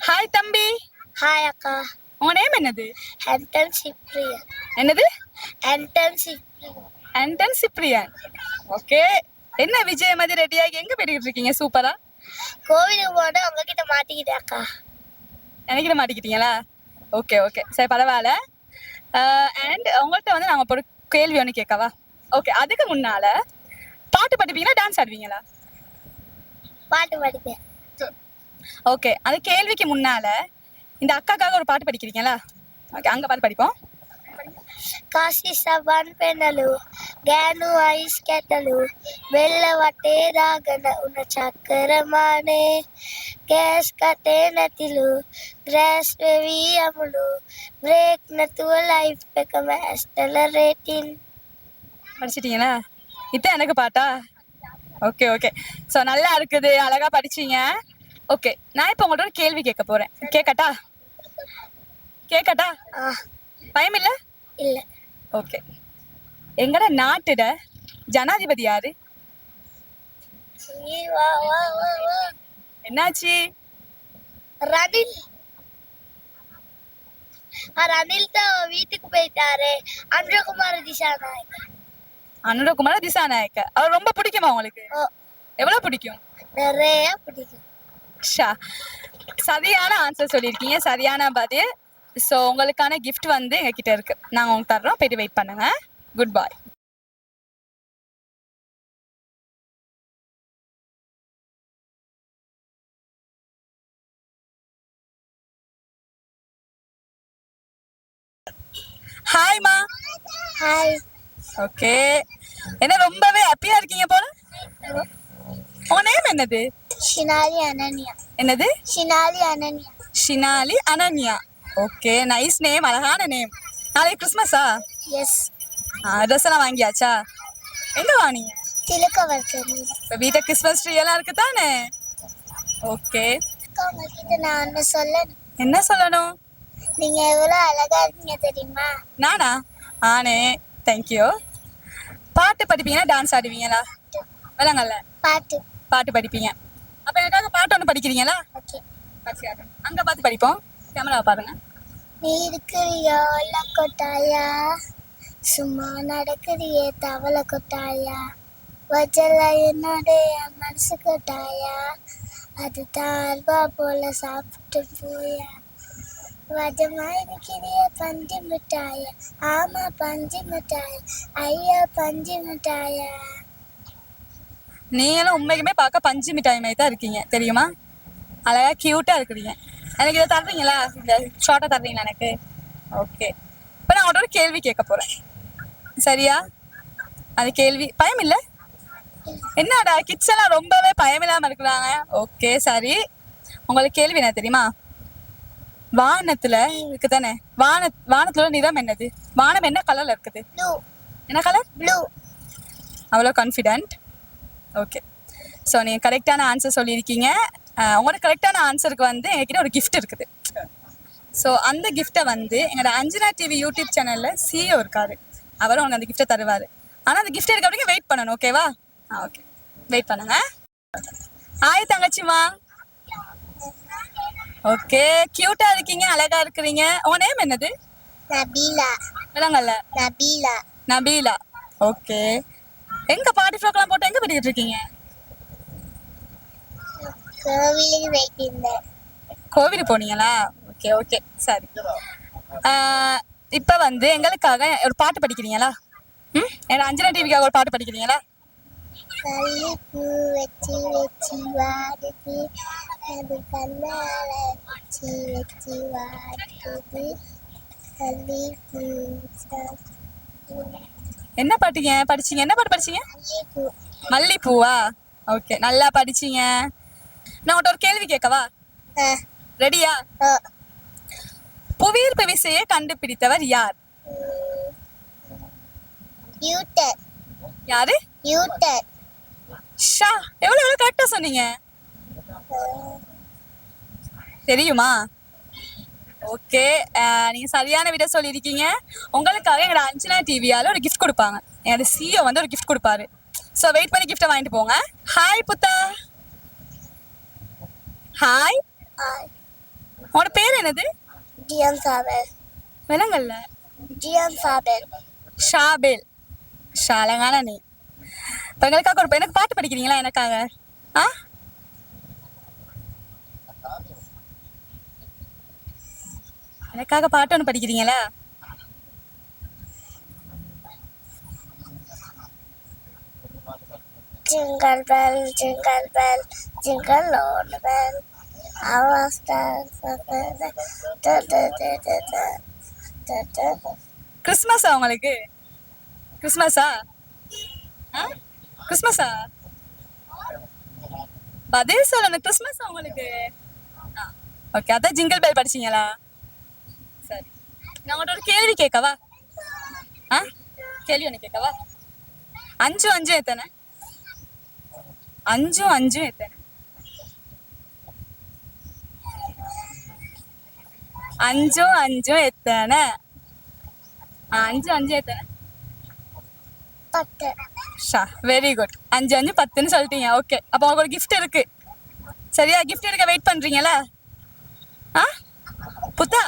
Hi தம்பி. Hi அக்கா. உங்க நேம் என்னது? ஆண்டன் சிப்ரியன் என்னது? Anton Cyprian Anton Cyprian okay என்ன விஜய் மாதிரி ரெடியாகி எங்க போயிட்டு இருக்கீங்க? சூப்பரா கோவிலுக்கு போன உங்ககிட்ட மாட்டிக்கிட்டேன் அக்கா. நினைக்கிற மாட்டிக்கிட்டீங்களா? ஓகே ஓகே சரி பரவாயில்ல. அண்ட் உங்கள்கிட்ட வந்து நாங்கள் ஒரு கேள்வி ஒன்று கேட்கவா? ஓகே அதுக்கு முன்னால பாட்டு படிப்பீங்களா? டான்ஸ் ஆடுவீங்களா? பாட்டு படிப்பேன். ஓகே அந்த கேள்விக்கு முன்னால இந்த அக்காக்காக ஒரு பாட்டு படிக்கிறீங்களா ஓகே அங்கே பாட்டு படிப்போம் కాశీ సబాన్ పెనలు గ్యాను ఐస్ కెటలు వెళ్ళవటే రాగన ఉన్న చక్కరమానే గ్యాస్ కటే నతిలు గ్రాస్ బేబీ అములు బ్రేక్ నతు లైఫ్ పెక మాస్టల రేటిన్ படிச்சிட்டீங்களா இதான் எனக்கு பாட்டா ஓகே ஓகே ஸோ நல்லா இருக்குது அழகா படிச்சீங்க ஓகே நான் இப்போ உங்கள்ட்ட ஒரு கேள்வி கேட்க போறேன். கேட்கட்டா? கேட்கட்டா? பயம் இல்லை இல்லை. ஓகே எங்கட நாட்டுட ஜனாதிபதி யாரு? என்னாச்சு? ரணில். ரணில் தான் வீட்டுக்கு போயிட்டாரு. அன்றகுமார் திசாநாயக் அனுரகுமார திசாநாயக்க. அவர் ரொம்ப பிடிக்குமா உங்களுக்கு? எவ்வளவு பிடிக்கும்? நிறைய பிடிக்கும். ஷா சரியான ஆன்சர் சொல்லியிருக்கீங்க சரியான பதில். ஸோ உங்களுக்கான gift வந்து எங்ககிட்ட இருக்கு. நாங்கள் உங்களுக்கு தர்றோம். போயிட்டு வெயிட் பண்ணுங்க. குட் பாய் ஹாய்மா ஹாய் ஓகே என்ன ரொம்பவே ஹாப்பியா இருக்கீங்க போல? உங்க நேம் என்னது? ஷினாலி அனன்யா என்னது? Shinali Ananya Shinali Ananya okay nice name அழகான நேம் நாளைக்கு கிறிஸ்மஸா எஸ் ட்ரெஸ் எல்லாம் வாங்கியாச்சா? எங்க வாங்கினீங்க திலக்கவர்த்தனி இப்போ வீட்டை கிறிஸ்மஸ் ட்ரீ எல்லாம் இருக்கு தானே ஓகே உங்ககிட்ட நான் ஒன்று சொல்லணும். என்ன சொல்லணும்? நீங்க எவ்வளோ அழகா இருக்கீங்க தெரியுமா? நானா? ஆனே தேங்க்யூ பாட்டு படிப்பீங்களா? டான்ஸ் ஆடுவீங்களா? விளங்கல்ல பாட்டு. பாட்டு படிப்பீங்க. அப்போ எனக்காக பாட்டு ஒன்று படிக்கிறீங்களா? அங்கே பார்த்து படிப்போம். கேமராவை பாருங்க. நீ இருக்கிறியோ? கொட்டாயா? சும்மா நடக்கிறியே தவளை கொட்டாயா? வச்சல என்னுடைய மனசு கொட்டாயா? அது தாழ்வா போல சாப்பிட்டு போயா? வஜமா இருக்கிறிய பஞ்சு மிட்டாயா? ஆமா பஞ்சு மிட்டாயா. ஐயா பஞ்சு மிட்டாயா? நீங்களும் உண்மைக்குமே பார்க்க பஞ்சு மிட்டாய் மாதிரி தான் இருக்கீங்க. தெரியுமா? அழகா கியூட்டா இருக்கிறீங்க. எனக்கு இதை தர்றீங்களா இந்த ஷார்ட்டா தர்றீங்களா எனக்கு? ஓகே இப்போ நான் உங்கள்ட்ட ஒரு கேள்வி கேட்க போறேன். சரியா? அந்த கேள்வி. பயம் இல்லை? என்னடா கிட்ஸ் எல்லாம் ரொம்பவே பயம் இல்லாம இருக்கிறாங்க. ஓகே சரி. உங்களுக்கு கேள்வி என்ன தெரியுமா? வானத்துல இருக்கு தானே வான வானத்துல நிறம் என்னது? வானம் என்ன கலர்ல இருக்குது? என்ன கலர் ப்ளூ அவ்வளோ கான்ஃபிடென்ட் ஓகே ஸோ நீங்கள் கரெக்டான ஆன்சர் சொல்லியிருக்கீங்க. உங்களோட கரெக்டான ஆன்சருக்கு வந்து எங்ககிட்ட ஒரு gift இருக்குது. ஸோ அந்த கிஃப்ட்டை வந்து எங்களோட அஞ்சனா டிவி யூடியூப் சேனலில் சிஓ இருக்காரு. அவர் உங்களுக்கு அந்த கிஃப்ட்டை தருவார். ஆனால் அந்த கிஃப்ட் எடுக்க வரைக்கும் வெயிட் பண்ணணும் ஓகேவா ஆ ஓகே வெயிட் பண்ணுங்க. ஆய் தங்கச்சிமா ஓகே க்யூட்டா இருக்கீங்க அழகா இருக்கிறீங்க. உங்க நேம் என்னது? நபீலா. நபீலா. நபீலா. ஓகே எங்க பாட்டி ஃப்ராக்லாம் போட்டு எங்க பண்ணிட்டு இருக்கீங்க? கோவிலுக்கு கோவிலுக்கு போனீங்களா? ஓகே ஓகே சரி. இப்ப வந்து எங்களுக்காக ஒரு பாட்டு படிக்கிறீங்களா? ம்? ஏன்னா அஞ்சனா டிவிக்காக ஒரு பாட்டு படிக்கிறீங்களா? கள்ளிப்பூ வச்சு வச்சு வாடுது. அது கண்ணால வச்சு வச்சு வாடுது. என்ன பாட்டீங்க? படிச்சீங்க? என்ன பாட்டு படிச்சீங்க? மல்லிப்பூவா? ஓகே நல்லா படிச்சீங்க. நான் உங்கள்கிட்ட ஒரு கேள்வி கேட்கவா? ரெடியா புவியீர்ப்பு விசையை கண்டுபிடித்தவர் யார்? யூட்டர். யாரு? யூட்டர். ஷா எவ்வளவு எவ்வளவு கரெக்டா சொன்னீங்க. தெரியுமா? ஓகே நீங்க சரியான விட சொல்லியிருக்கீங்க. உங்களுக்காக எங்களோட அஞ்சனா டிவியால ஒரு கிஃப்ட் கொடுப்பாங்க. என்னோட சிஓ வந்து ஒரு கிஃப்ட் கொடுப்பாரு. ஸோ வெயிட் பண்ணி கிஃப்ட்டை வாங்கிட்டு போங்க. ஹாய் புத்தா. ஹாய் உங்களோட பேர் என்னது? ஜியான் சாபல் விலங்கல்ல? ஜியான் சாபல் ஷாபேல். ஷாலங்கான நீ. இப்போ எங்களுக்காக ஒரு எனக்கு பாட்டு படிக்கிறீங்களா? எனக்காக. ஆ? எனக்காக பாட்டு ஒன்று படிக்கிறீங்களா? Jingle bell, jingle bell, jingle all the bell. Our stars கிறிஸ்மஸா உங்களுக்கு? கிறிஸ்மஸா கிறிஸ்மஸா பதில் சொல்லணும். கிறிஸ்மஸ் உங்களுக்கு? ஓகே அதான் ஜிங்கிள் பெல் படிச்சீங்களா? நான் உங்கள்ட்ட ஒரு கேள்வி கேட்கவா ஆ கேள்வி ஒன்று கேட்கவா அஞ்சு அஞ்சு எத்தனை அஞ்சு அஞ்சு எத்தனை அஞ்சு அஞ்சு எத்தனை அஞ்சு அஞ்சு எத்தனை பத்து ஷா வெரி குட் அஞ்சு அஞ்சு பத்துன்னு சொல்லிட்டீங்க ஓகே அப்போ உங்களுக்கு ஒரு இருக்கு சரியா கிஃப்ட் எடுக்க வெயிட் பண்றீங்களா ஆ புத்தா